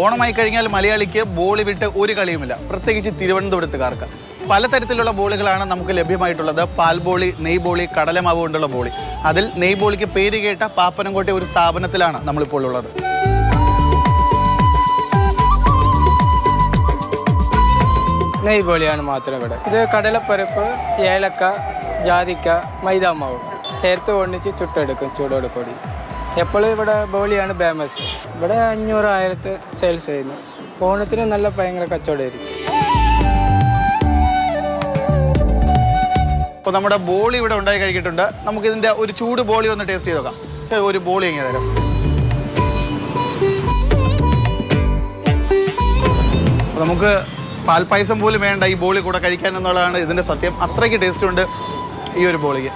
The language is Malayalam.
ഓണമായി കഴിഞ്ഞാൽ മലയാളിക്ക് ബോളി വിട്ട് ഒരു കളിയുമില്ല. പ്രത്യേകിച്ച് തിരുവനന്തപുരത്തുകാർക്ക്. പലതരത്തിലുള്ള ബോളികളാണ് നമുക്ക് ലഭ്യമായിട്ടുള്ളത്. പാൽബോളി നെയ് ബോളി കടലമാവ് കൊണ്ടുള്ള ബോളി. അതിൽ നെയ് ബോളിക്ക് പേര് കേട്ട പാപ്പനംകോട്ടെ ഒരു സ്ഥാപനത്തിലാണ് നമ്മളിപ്പോൾ ഉള്ളത്. നെയ് ബോളിയാണ് മാത്രം ഇവിടെ. ഇത് കടലപ്പരപ്പ് ഏലക്ക ജാതിക്ക മൈദാമാവ്. ചേർത്ത് ഒന്നിച്ച് ചുട്ടെടുക്കും ചൂടോട് കൂടി എപ്പോഴും ഇവിടെ ബോളിയാണ് ഫേമസ് ഇവിടെ അഞ്ഞൂറ് ആയിരത്ത് സെയിൽസ് ചെയ്യുന്നു ഓണത്തിന് നല്ല ഭയങ്കര കച്ചവടമായിരിക്കും അപ്പോൾ നമ്മുടെ ബോളി ഇവിടെ ഉണ്ടായി കഴിഞ്ഞിട്ടുണ്ട്. നമുക്ക് ഇതിന്റെ ഒരു ചൂട് ബോളി ഒന്ന് ടേസ്റ്റ് ചെയ്ത് നോക്കാം. ഒരു ബോളി എങ്ങനെ തരാം. നമുക്ക് പാൽപ്പായസം പോലും വേണ്ട ഈ ബോളി കൂടെ കഴിക്കാൻ എന്നുള്ളതാണ് ഇതിന്റെ സത്യം. അത്രയ്ക്ക് ടേസ്റ്റ് ഉണ്ട് ഈ ഒരു ബോളിക്ക്.